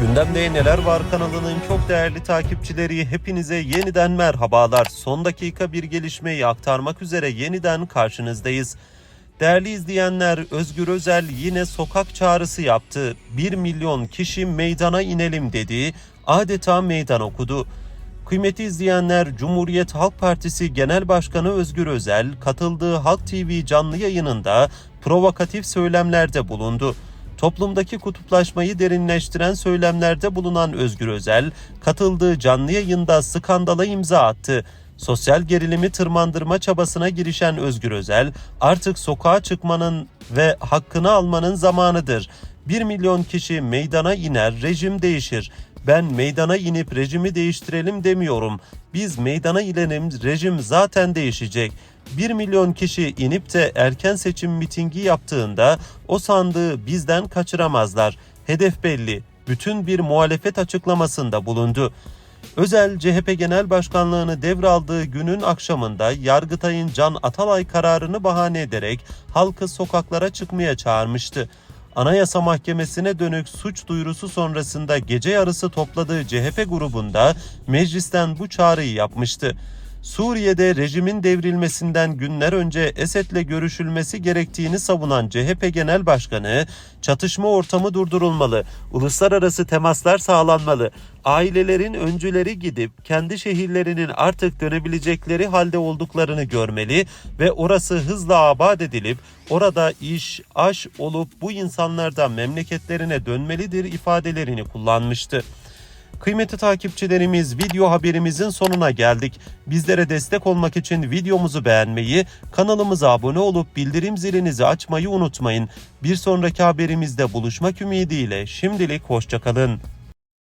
Gündemde Neler Var kanalının çok değerli takipçileri hepinize yeniden merhabalar. Son dakika bir gelişmeyi aktarmak üzere yeniden karşınızdayız. Değerli izleyenler Özgür Özel yine sokak çağrısı yaptı. 1 milyon kişi meydana inelim dedi. Adeta meydan okudu. Kıymetli izleyenler Cumhuriyet Halk Partisi Genel Başkanı Özgür Özel katıldığı Halk TV canlı yayınında provokatif söylemlerde bulundu. Toplumdaki kutuplaşmayı derinleştiren söylemlerde bulunan Özgür Özel, katıldığı canlı yayında skandala imza attı. Sosyal gerilimi tırmandırma çabasına girişen Özgür Özel, artık sokağa çıkmanın ve hakkını almanın zamanıdır. 1 milyon kişi meydana iner, rejim değişir. Ben meydana inip rejimi değiştirelim demiyorum. Biz meydana inelim, rejim zaten değişecek. 1 milyon kişi inip de erken seçim mitingi yaptığında o sandığı bizden kaçıramazlar. Hedef belli. Bütün bir muhalefet açıklamasında bulundu. Özel CHP Genel Başkanlığını devraldığı günün akşamında Yargıtay'ın Can Atalay kararını bahane ederek halkı sokaklara çıkmaya çağırmıştı. Anayasa Mahkemesi'ne dönük suç duyurusu sonrasında gece yarısı topladığı CHP grubunda meclisten bu çağrıyı yapmıştı. Suriye'de rejimin devrilmesinden günler önce Esed'le görüşülmesi gerektiğini savunan CHP Genel Başkanı, çatışma ortamı durdurulmalı, uluslararası temaslar sağlanmalı, ailelerin öncüleri gidip kendi şehirlerinin artık dönebilecekleri halde olduklarını görmeli ve orası hızla abad edilip orada iş, aş olup bu insanlar da memleketlerine dönmelidir ifadelerini kullanmıştı. Kıymetli takipçilerimiz video haberimizin sonuna geldik. Bizlere destek olmak için videomuzu beğenmeyi, kanalımıza abone olup bildirim zilinizi açmayı unutmayın. Bir sonraki haberimizde buluşmak ümidiyle şimdilik hoşçakalın.